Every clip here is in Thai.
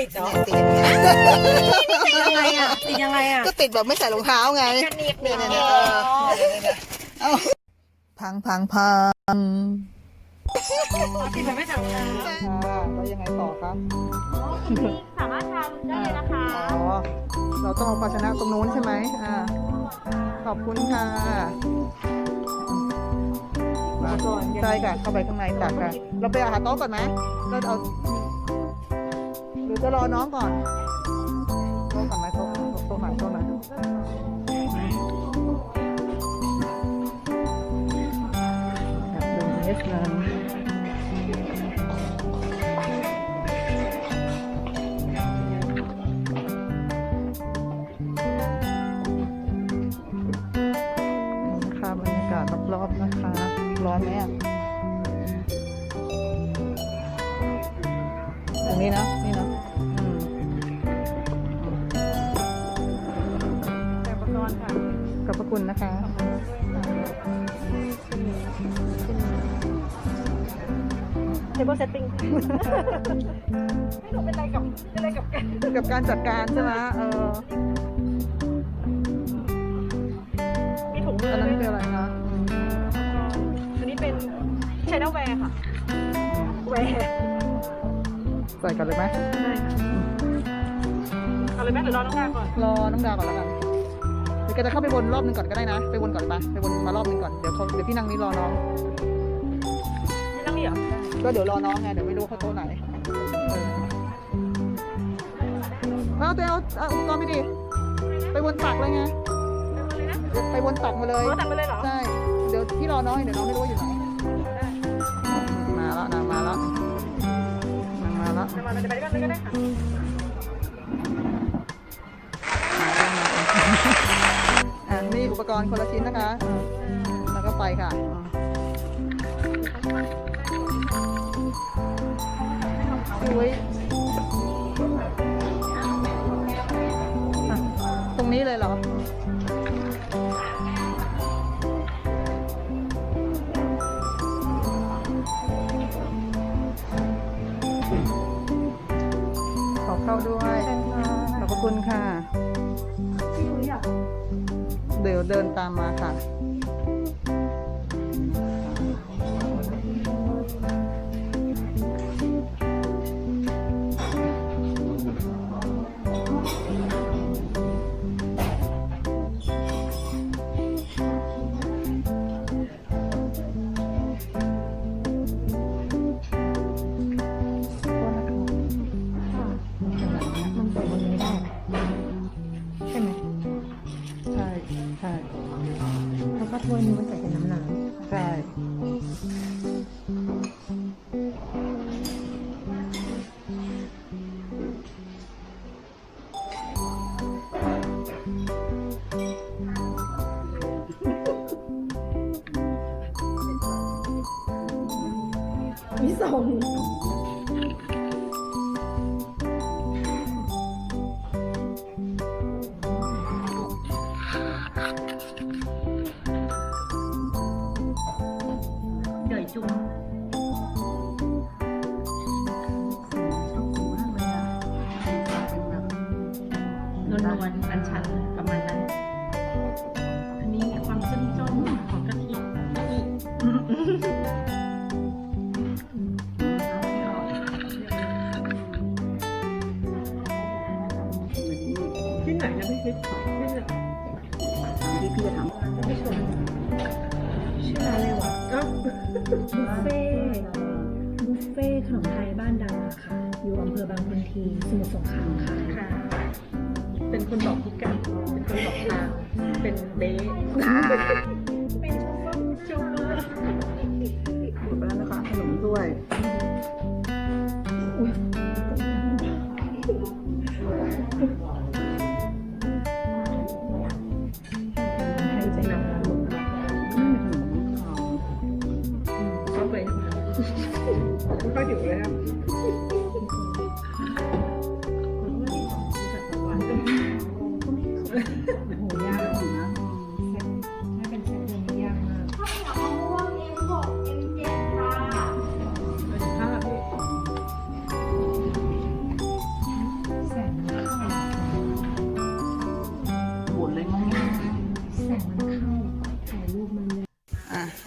ติดเหรอติดติดยังไงอะติดยังไงอะก็ติดแบบไม่ใส่รองเท้าไงกระหนีบหนีเนี่ยบเนี่ยอ๋เนี่ยอเออเนี่ยเนี่ยเอาพังพังพังติดแบบไม่ใส่รองเท้าค่ะแล้วยังไงต่อครับสามารถทำได้เลยนะคะอ๋อเราต้องเอาภาชนะตรงนู้นใช่ไหมอ่าขอบคุณค่ะมาใช่ค่ะเข้าไปข้างในตักค่ะเราไปเอาหาโต๊ะก่อนไหมเราเอา หรือจะรอน้องก่อนโต๊ะก่อนไหมโต๊ะโต๊ะไหนโต๊ะไหนอยากดูเอสนันนะคะบรรยากาศรอบๆนะคะ ร้อนไหมอะ ตรงนี้นะ คุณนะคะเทเบิลเซตติ้งให้หนูเป็นอะไรกับเป็นอะไรกับกันกับการจัดการใช่ไหมเออมีถุงมืออันนั้นด้คือวยอะไรคะอืมอันนี้เป็นชแนลแวร์ค่ะแวร์ใส่กันเลยไหมได้ค่ะเอาเลยแม่หรือรอน้องดาก่อน รอน้องดาวก่อนแล้วกันเดี๋ยวแกจะเข้าไปวนรอบหนึงก่อนก็ได้นะ ไปวนก่อนปะไปวนมารอบหนึงก่อน เดี๋ยวเขาเดี๋ยวพี่นั่งนี้รอน้องนี่นั่งนี่เหรอก็เดี๋ยวรอน้องไง เดี๋ยวไม่รู้เขาโต๊ะไหนเออเอาตัวเอาเอาอุปกรณ์ไปดิ ไปวนตักเลยไงเดี๋ยวไปวนตักมาเลยอ๋อตักไปเลยเหรอ ใช่ เดี๋ยวพี่รอน้องเดี๋ยวน้องไม่รู้ว่าอยู่ไหนมาแล้วนางมาแล้วนางมาแล้ว จะมาจะไปด้วยกันเลยก็ได้ค่ะ ปกรณ์คนละชิ้นนะคะ แล้วก็ไปค่ะอุ้ยตรงนี้เลยเหรอขอเข้าด้วย ขอบคุณค่ะ ยวเดินตามมาค่ะ ใช่แล้วก็ถ้วยนี้มันใส่เป็นน้ำน้ำใช่มีสอง นวลนวลอันชันประมาณนั้น อันนี้มีความเจ้มจ้นของกะทิที่ไหนนะพี่คิดที่ไหนที่พี่จะทไม่ชมชื่อร้านอะไรวะเอ้าบุฟเฟ่ต์บุฟเฟ่ต์ขนมไทยบ้านดังอะค่ะ อยู่อำเภอบางคนทีสมุทรสงครามค่ะ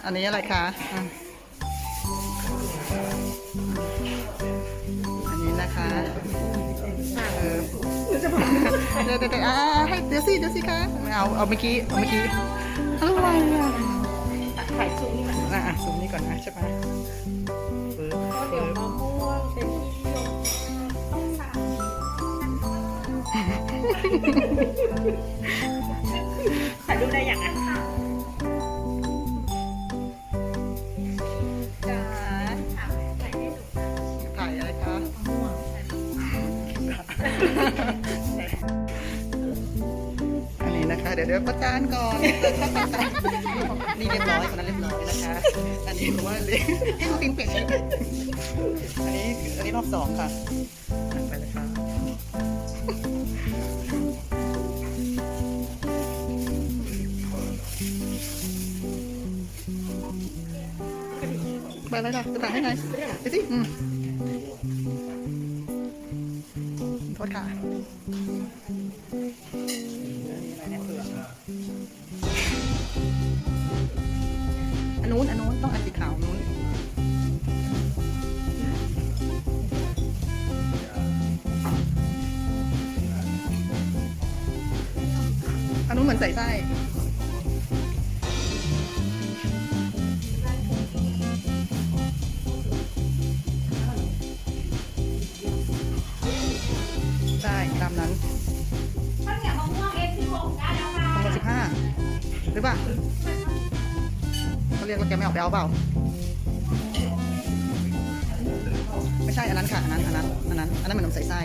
อันนี้อะไรคะอะอันนี้นะคะเออเดี๋ยวเดี๋ยวเดี๋ยวอ่าให้เดี๋ยวสิเดี๋ยวสิคะไม่เอาเอาเมื่อกี้เอาเมื่อกี้อะไรอะถ่ายซูมนี่มันอะอะซูมนี่ก่อนนะใช่ไหมปึ๊บเดี๋ยวมะม่วงเป็นที่นิยมต้องสั่ง เดี๋ยวเดี๋ยวประจานก่อนนี่เรียบร้อยคนนั้นเรียบร้อยนะคะ อันนี้ผมว่าเลยให้คุณปิงเปลี่ยนชุดอันนี้อันนี้รอบสองค่ะไปเลยค่ะไปเลยค่ะจะถ่ายให้ไงไปสิอืมโทษค่ะ นนู้นอันนู้นต้องอันสีขาวนู้นอันนู้นเหมือนใส่ไส้ใช่ตามนั้นข้าวเหนียวมะม่วงเอฟสิบหกได้แล้วค่ะสองร้อยสิบห้าหรือเปล่า เขาเรียกว่าแกไม่ออกไปเอาเปล่า ไม่ใช่อันนั้นค่ะ อันนั้น อันนั้น อันนั้น อันนั้นเหมือนนมใส่ไส้